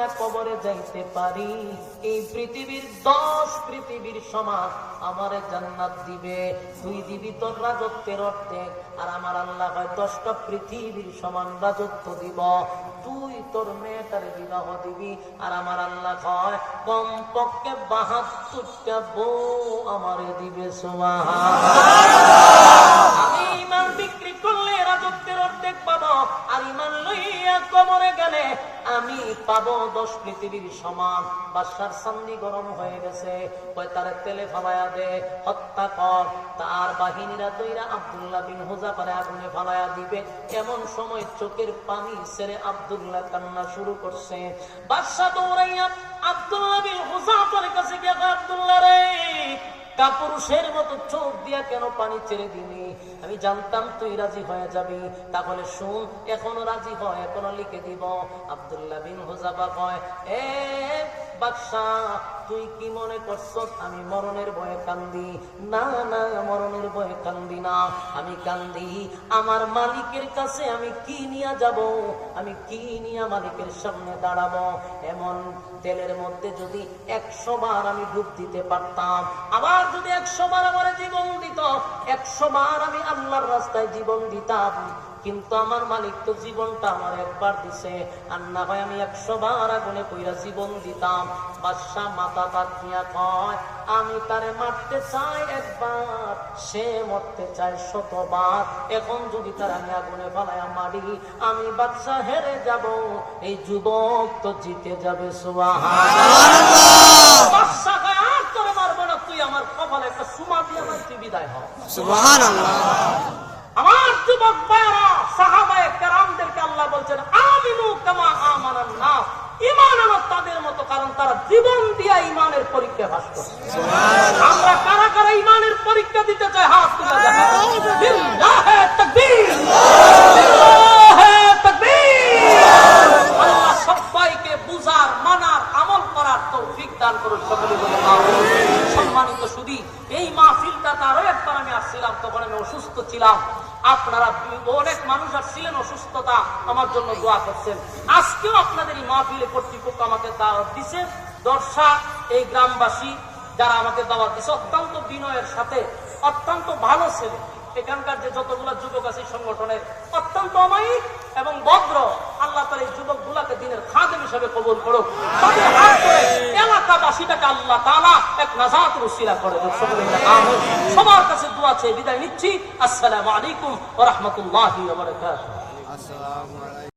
লইয়া কবরে যাইতে পারি। এই পৃথিবীর দশ পৃথিবীর সমান আমার জান্নাত দিবে। তুই দিবি তোর রাজত্বের অর্ধেক, আর আমার আল্লাহ হয় দশটা পৃথিবীর সমান রাজত্ব দিব। তুই তোর মেয়েটার বিবাহ দিবি, আর আমার আল্লাহ কয় কম পক্ষে বাহাত্তরটা বউ আমারে দিবে। সোমাহা আমি পাবো দশ পৃথিবীর সমান। বাসার সান্দি গরম হয়ে গেছে। তারে তেলে ফালাইয়া দে, হত্যা কর। তার বাহিনীরা তৈরা আব্দুল্লাহ বিন হুজা পারে আগুনে ফালাইয়া দিবে। এমন সময় চোখের পানি ছেড়ে আব্দুল্লাহ কান্না শুরু করছে। বাদশাহ দৌড়াইয়া আব্দুল্লাহ বিন হুজা কাছে গিয়ে আব্দুল্লাহ রে কাপুরুষের মতো চোখ দিয়া কেন পানি ছেড়ে দিনি আমি জানতাম তুই রাজি হয়ে যাবি। তাহলে শুন, এখনও রাজি হয়, এখনও লিখে দিব। আবদুল্লাহ বিন হোজাবা কয়, এ বাদশাহ তুই কি মনে করছ আমি মরণের ভয়ে কান্দি। না না, মরণের ভয়ে কান্দি না। আমি কান্দি, আমার মালিকের কাছে আমি কি নিয়ে যাব? আমি কি নিয়ে মালিকের সামনে দাঁড়াবো? এমন তেলের মধ্যে যদি একশো বার আমি ডুব দিতে পারতাম, আবার যদি একশো বার আমার জীবন দিত, একশো বার আমি আল্লাহর রাস্তায় জীবন দিতাম। কিন্তু আমার মালিক তো জীবনটা আমার একবার দিছে। আর না হয় আমি একশো বার আগুনে কইরা জীবন দিতাম। বাদশাহ কয় আমি তারে মারতে চাই একবার সে মরতে চায় শতবার। এখন যদি তার আমি আগুনে মারি আমি বাদশাহ হেরে যাব এই যুবক তো জিতে যাবে সুবাহা আমার কপালে একটা সুমা দিয়ে আমার তুই বিদায় হ? আমার যুবক দিয়া ঈমানের পরীক্ষা পাস করছে। আমরা কারা কারা ঈমানের পরীক্ষা দিতে চাই হাত আমল করার তৌফিক করুন সকলে বলে। সম্মানিত সুদী, এই মাহফিলটা একবার আমি আসছিলাম, তখন অসুস্থ ছিলাম। আপনারা অনেক মানুষ আসছিলেন অসুস্থতা, আমার জন্য দোয়া করছেন। আজকেও আপনাদের এই মাহফিলে কর্তৃপক্ষ আমাকে দাওয়াত দিছে। দর্শা, এই গ্রামবাসী যারা আমাকে দাওয়াত দিছে, অত্যন্ত বিনয়ের সাথে, অত্যন্ত ভালো ছেলে। এখানকার যে যতগুলো যুবক আছে সংগঠনের, অত্যন্ত অমায়িক এবং ভদ্র। আল্লাহ তার এই যুবক গুলাকে দিনের খাদেম হিসেবে কবুল করুক। তাদের হাত ধরে এলাকাবাসীটাকে আল্লাহ তালা এক নাজাত রসিলা করে দেন। সকলে বলে আমিন। সবার কাছে দোয়া চেয়ে বিদায় নিচ্ছি আসসালামু আলাইকুম ওয়া রাহমাতুল্লাহি ওয়া বারাকাতুহু আসসালামু আলাইকুম